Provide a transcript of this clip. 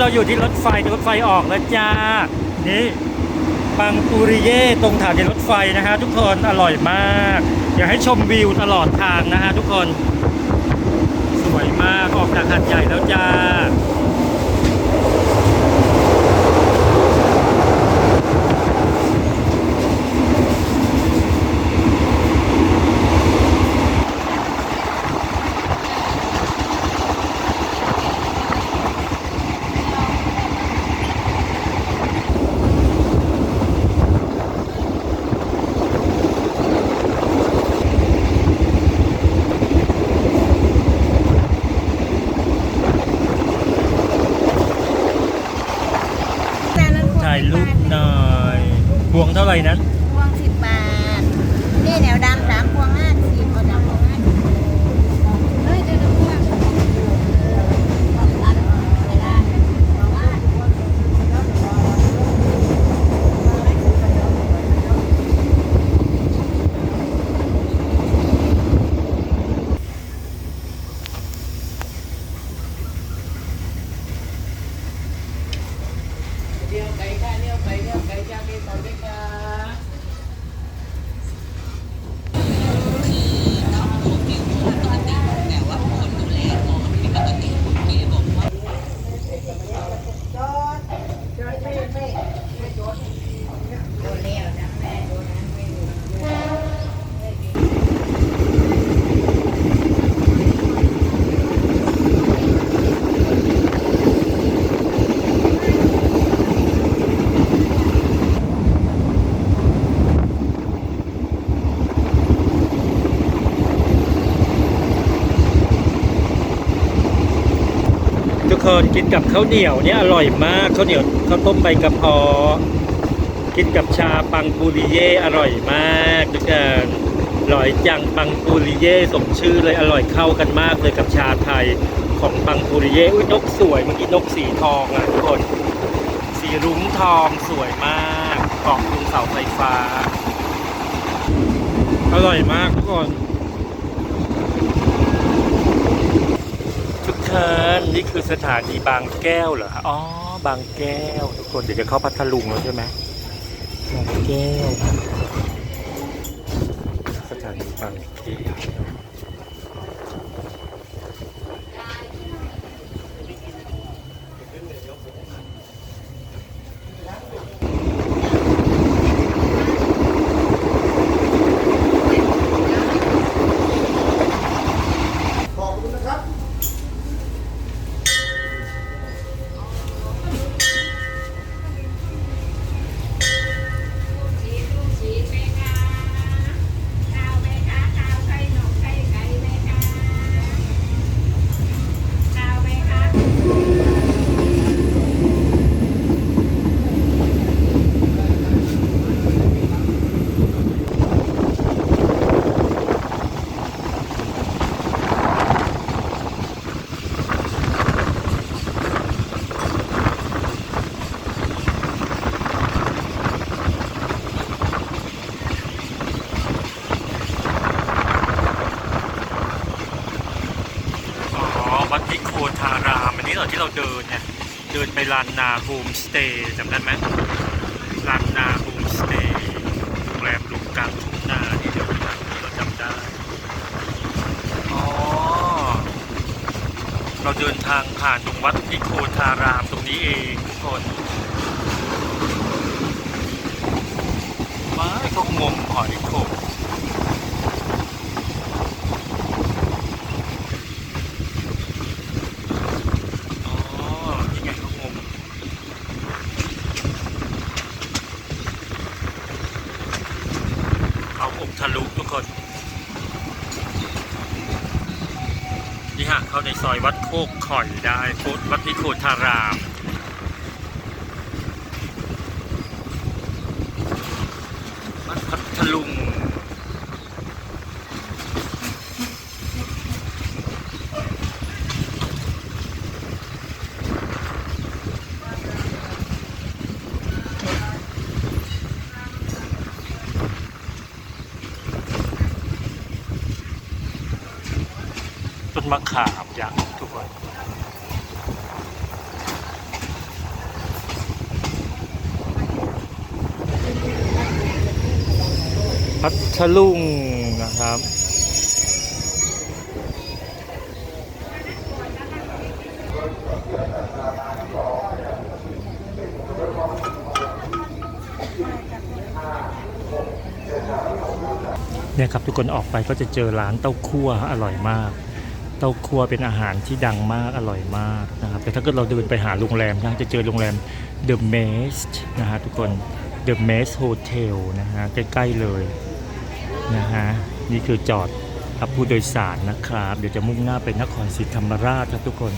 เราอยู่ที่รถไฟรถไฟออกแล้วจ้า นี่ปังปูริเย่ตรงฐานที่รถไฟนะฮะทุกคนอร่อยมาก อยากให้ชมวิวตลอดทางนะฮะทุกคน สวยมากออกจากหัดใหญ่แล้วจ้า แต่นั้นพวง ถ่ายรูป สิบบ ห น่อย พวงเท่าไหร่นั้น พวงสิบบาท นี่แนวดำสามพวงห้าสิบก็ดำพวงห้าสิบเฮ้ยเดี๋ยวเดี๋ยวพวง เลี้ยวไก่ค่ะเลี้ยวไก่เลี้ยวไก่จ้าไปต่อด้วยค่ะ โดนแล้วนะแม่โดนนั้นไม่ดู ทุก คนกินกับข้าวเหนียวเนี่ยอร่อยมากข้าวเหนียวข้าวต้มใบกระเพาะกินกับชาปังปูริเย่อร่อยมากทุกคนอร่อยจังปังปูริเย่สมชื่อเลยอร่อยเข้ากันมากเลยกับชาไทยของปังปูริเย่อุ้ยนกสวยเมื่อกี้นกสีทองอะทุกคนสีรุ้งทองสวยมากเกาะตรงเสาไฟฟ้า อร่อยมากทุกคนทุกคน นี่คือสถานีบางแก้วเหรอ อ๋อ บางแก้ว ทุกคนเดี๋ยวจะเข้าพัทลุงแล้วใช่ไหมบางแก้ว สถานีบางแก้ว อ๋อ วัดนิโคทาราม อันนี้เหรอที่เราเดิน เดินไปลานนาโฮมสเตย์จำได้ไหมลานนาโฮมสเตย์โรงแรมหรูกลางทุ่งนาที่เดียวกันเราจำได้ อ๋อ เราเดินทางผ่านตรงวัดนิโคทารามตรงนี้เองทุกคนไม่เขางมหอยโขงอ๋อ นี่ไงเขางม เขาอก ทะลุทุกคน นี่ฮะ เข้าในซอยวัดโคกข่อยได้โคดวัดนิโคทารามวัดพัทลุง มะขามยักษ์ทุกคน พัทลุงนะครับเนี่ยครับทุกคนออกไปก็จะเจอร้านเต้าคั่วอร่อยมาก เต้าคั่วเป็นอาหารที่ดังมากอร่อยมากนะครับแต่ถ้าเกิดเราเดินไปหาโรงแรมนะจะเจอโรงแรม The m e s t นะฮะทุกคน The m e s t Hotel นะฮะใกล้ๆเลยนะฮะนี่คือจอดรับผู้โดยสารนะครับ เดี๋ยวจะมุ่งหน้าไปนครศรีธรรมราชครับทุกคน